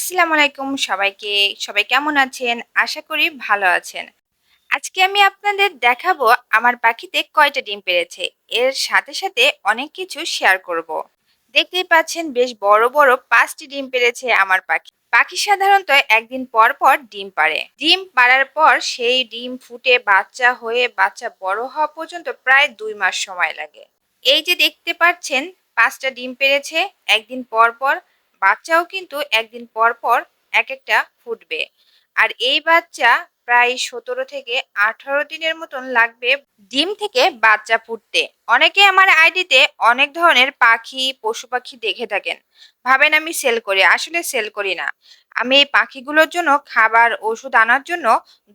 আসসালামু আলাইকুম সবাইকে। সবাই কেমন আছেন? আশা করি ভালো আছেন। আজকে আমি আপনাদের দেখাবো আমার পাখিতে কয়টা ডিম পেরেছে। এর সাথে সাথে অনেক কিছু শেয়ার করব। দেখতেই পাচ্ছেন বেশ বড় বড় পাঁচটি ডিম পেরেছে আমার পাখি। পাখি সাধারণত একদিন পর পর ডিম পাড়ে। ডিম পাড়ার পর সেই ডিম ফুটে বাচ্চা হয়ে বাচ্চা বড় হওয়া পর্যন্ত প্রায় দুই মাস সময় লাগে। এই যে দেখতে পাচ্ছেন, পাঁচটা ডিম পেড়েছে একদিন পর পর বাচ্চাও কিন্তু একদিন পর পর এক একটা ফুটবে। আর এই বাচ্চা প্রায় সতেরো থেকে আঠারো দিনের মতন লাগবে ডিম থেকে বাচ্চা ফুটতে। অনেকে আমার আইডিতে অনেক ধরনের পাখি, পশু পাখি দেখে থাকেন। ভাবেন আমি সেল করি, আসলে সেল করি না। আমি এই পাখিগুলোর জন্য খাবার, ওষুধ আনার জন্য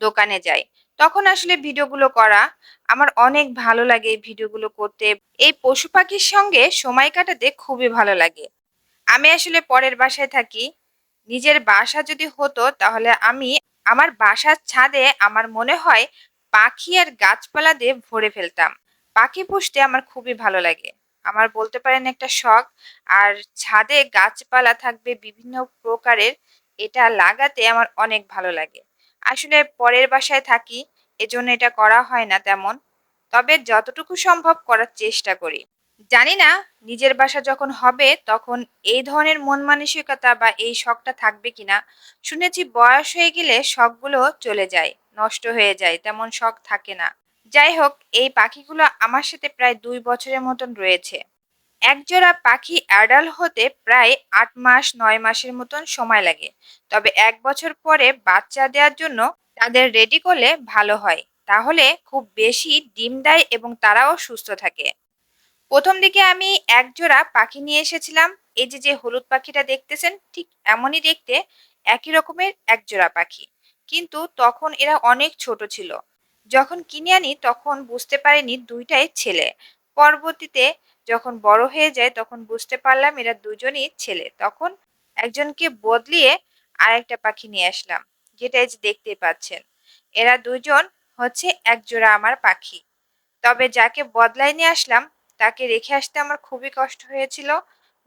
দোকানে যাই। তখন আসলে ভিডিওগুলো করা আমার অনেক ভালো লাগে এই ভিডিওগুলো করতে। এই পশু পাখির সঙ্গে সময় কাটাতে খুবই ভালো লাগে। আমি আসলে পরের বাসায় থাকি। নিজের বাসা যদি হতো তাহলে আমি আমার বাসার ছাদে আমার মনে হয় পাখি আর গাছপালা দিয়ে ভরে ফেলতাম। পাখি পুষতে আমার খুবই ভালো লাগে। আমার বলতে পারেন একটা শখ। আর ছাদে গাছপালা থাকবে বিভিন্ন প্রকারের, এটা লাগাতে আমার অনেক ভালো লাগে। আসলে পরের বাসায় থাকি, এজন্য এটা করা হয় না তেমন। তবে যতটুকু সম্ভব করার চেষ্টা করি। জানি না, নিজের বাসা যখন হবে তখন এই ধরনের মন মানসিকতা বা এই শখটা থাকবে কিনা। শুনেছি বয়স হয়ে গেলে শখগুলো চলে যায়, নষ্ট হয়ে যায়, তেমন শখ থাকে না। যাই হোক, এই পাখিগুলো আমার সাথে প্রায় দুই বছরের মতন রয়েছে। একজোড়া পাখি অ্যাডাল হতে প্রায় আট মাস, নয় মাসের মতন সময় লাগে। তবে এক বছর পরে বাচ্চা দেওয়ার জন্য তাদের রেডি করলে ভালো হয়। তাহলে খুব বেশি ডিম দেয় এবং তারাও সুস্থ থাকে। প্রথম দিকে আমি এক জোড়া পাখি নিয়ে এসেছিলাম। এই যে যে হলুদ পাখিটা দেখতেছেন, ঠিক এমনই দেখতে একই রকমের এক জোড়া পাখি। কিন্তু তখন এরা অনেক ছোট ছিল। যখন কিনে আনি, তখন বুঝতে পারিনি দুইটাই ছেলে। পরবর্তীতে যখন বড় হয়ে যায়, তখন বুঝতে পারলাম এরা দুজনই ছেলে। তখন একজনকে বদলিয়ে আরেকটা পাখি নিয়ে আসলাম, যেটা এই যে দেখতেই পাচ্ছেন। এরা দুজন হচ্ছে এক জোড়া আমার পাখি। তবে যাকে বদলাই নিয়ে আসলাম তাকে রেখে আসতে আমার খুবই কষ্ট হয়েছিল।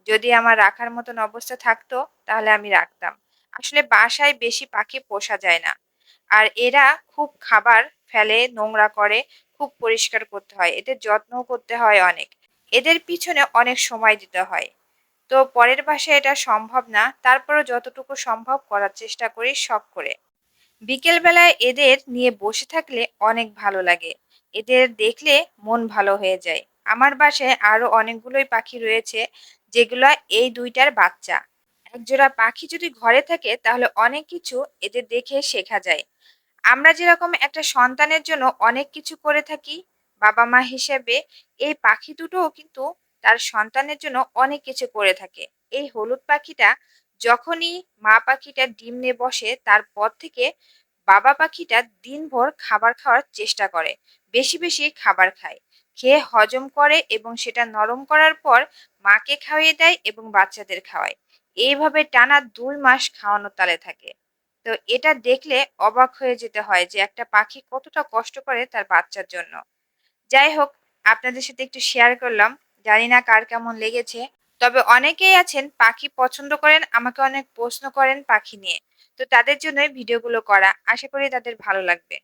যদি আমার রাখার মতন অবস্থা থাকতো, তাহলে আমি রাখতাম। আসলে বাসায় বেশি পাখি পোষা যায় না। আর এরা খুব খাবার ফেলে, নোংরা করে, খুব পরিষ্কার করতে হয়। এদের যত্নও করতে হয় অনেক। এদের পিছনে অনেক সময় দিতে হয়। তো পরের বাসায় এটা সম্ভব না। তারপরও যতটুকু সম্ভব করার চেষ্টা করি শখ করে। বিকেলবেলায় এদের নিয়ে বসে থাকলে অনেক ভালো লাগে। এদের দেখলে মন ভালো হয়ে যায়। আমার বাসায় আরও অনেকগুলোই পাখি রয়েছে, যেগুলো এই দুইটার বাচ্চা। একজোড়া পাখি যদি ঘরে থাকে, তাহলে অনেক কিছু এদের দেখে শেখা যায়। আমরা যেরকম একটা সন্তানের জন্য অনেক কিছু করে থাকি, বাবা মা হিসেবে এই পাখি দুটোও কিন্তু তার সন্তানের জন্য অনেক কিছু করে থাকে। এই হলুদ পাখিটা যখনই মা পাখিটা ডিম নিয়ে বসে, তারপর থেকে বাবা পাখিটা দিনভর খাবার খাওয়ার চেষ্টা করে, বেশি বেশি খাবার খায়। খেয়ে হজম করে এবং সেটা নরম করার পর মাকে খাইয়ে দেয় এবং বাচ্চাদের খাওয়ায়। এইভাবে টানা দুই মাস খাওয়ানোর তালে থাকে। তো এটা দেখলে অবাক হয়ে যেতে হয় যে একটা পাখি কতটা কষ্ট করে তার বাচ্চার জন্য। যাই হোক, আপনাদের সাথে একটু শেয়ার করলাম। জানি না কার কেমন লেগেছে। তবে অনেকেই আছেন পাখি পছন্দ করেন, আমাকে অনেক প্রশ্ন করেন পাখি নিয়ে। তো তাদের জন্যই ভিডিওগুলো করা। আশা করি তাদের ভালো লাগবে।